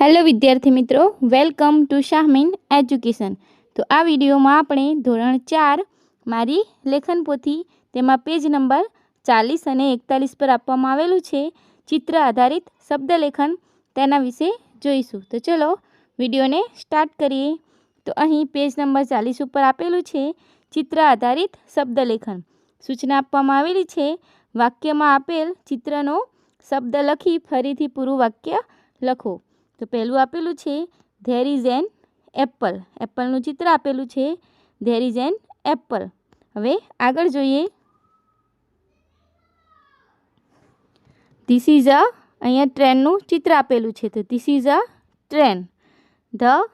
Hello વિદ્યાર્થી મિત્રો, welcome to Shahmeen education. તો આ વિડીયોમાં આપણે ધોરણ ચાર મારી લેખન પોથી, તેમાં પેજ નંબર ચાલીસ અને એકતાલીસ પર આપવામાં આવેલું છે, ચિત્ર આધારિત શબ્દલેખન તેના વિશે જોઈશું. તો ચલો વિડીયોને સ્ટાર્ટ કરીએ. તો અહીં પેજ નંબર ચાલીસ ઉપર આપેલું છે, ચિત્ર આધારિત શબ્દલેખન સૂચના આપવામાં આવેલી છે, વાક્યમાં આપેલ ચિત્રનો શબ્દ લખી ફરીથી પૂરું વાક્ય લખો. તો પહેલું આપેલું છે ધેર ઇઝ એન એપલ એપલનું ચિત્ર આપેલું છે ધેર ઇઝ એન એપલ હવે આગળ જોઈએ. ધીસ ઇઝ અ અહીંયા ટ્રેનનું ચિત્ર આપેલું છે, તો this is a train the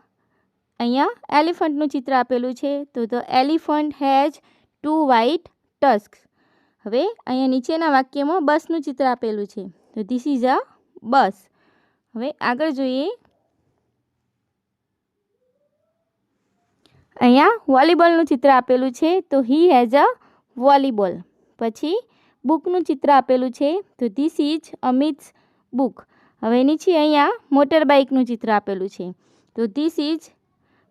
અહીંયા એલિફન્ટનું ચિત્ર આપેલું છે, તો the elephant has two white tusk હવે અહીંયા નીચેના વાક્યમાં બસનું ચિત્ર આપેલું છે, તો ધીસ ઇઝ અ બસ હવે આગળ જોઈએ. અહીંયા વોલીબોલનું ચિત્ર આપેલું છે, તો હી હેઝ અ વોલીબોલ પછી બુકનું ચિત્ર આપેલું છે, તો ધીસ ઇઝ અમિત્સ બુક હવે નીચે અહીંયા મોટર બાઇકનું ચિત્ર આપેલું છે, તો this is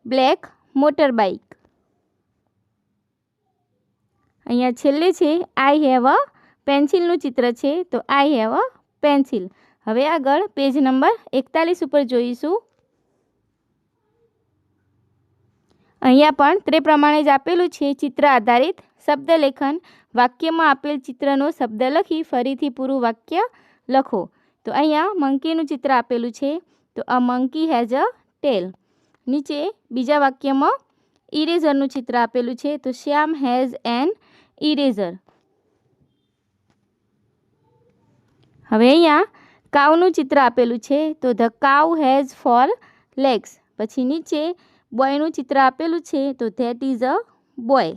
black motor bike અહીંયા છેલ્લે છે આઈ હેવ અ પેન્સિલનું ચિત્ર છે, તો આઈ હેવ અ પેન્સિલ હવે આગળ પેજ નંબર એકતાલીસ ઉપર જોઈશું. અહીંયા પણ તે પ્રમાણે જ આપેલું છે, ચિત્ર આધારિત શબ્દલેખન વાક્યમાં આપેલ ચિત્રનો શબ્દ લખી ફરીથી પૂરું વાક્ય લખો. તો અહીંયા મંકીનું ચિત્ર આપેલું છે. તો a monkey has a tail નીચે બીજા વાક્યમાં ઇરેઝરનું ચિત્ર આપેલું છે. તો શ્યામ હેઝ એન ઇરેઝર હવે અહીંયા કાઉનું ચિત્ર આપેલું છે, તો the cow has four legs પછી નીચે બોયનું ચિત્ર આપેલું છે, તો ધેટ ઇઝ અ બોય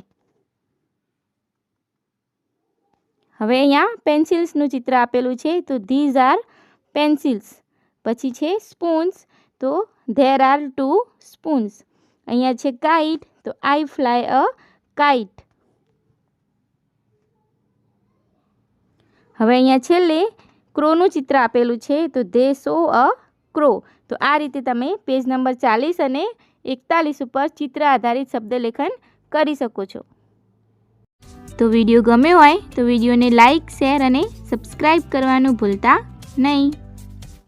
હવે અહીંયા પેન્સિલ્સનું ચિત્ર આપેલું છે, તો ધીઝ આર પેન્સિલ્સ પછી છે સ્પૂન્સ તો ધેર આર ટુ સ્પૂન્સ અહીંયા છે કાઇટ તો આઈ ફ્લાય અ કાઇટ હવે અહીંયા છેલ્લે ક્રોનું ચિત્ર આપેલું છે, તો ધે સો અ ક્રો. તો આ રીતે તમે પેજ નંબર ચાલીસ અને એકતાલીસ ઉપર ચિત્ર આધારિત શબ્દલેખન કરી શકો છો. તો વીડિયો ગમ્યો હોય તો વિડીયોને લાઇક શેર અને સબસ્ક્રાઈબ કરવાનું ભૂલતા નહીં.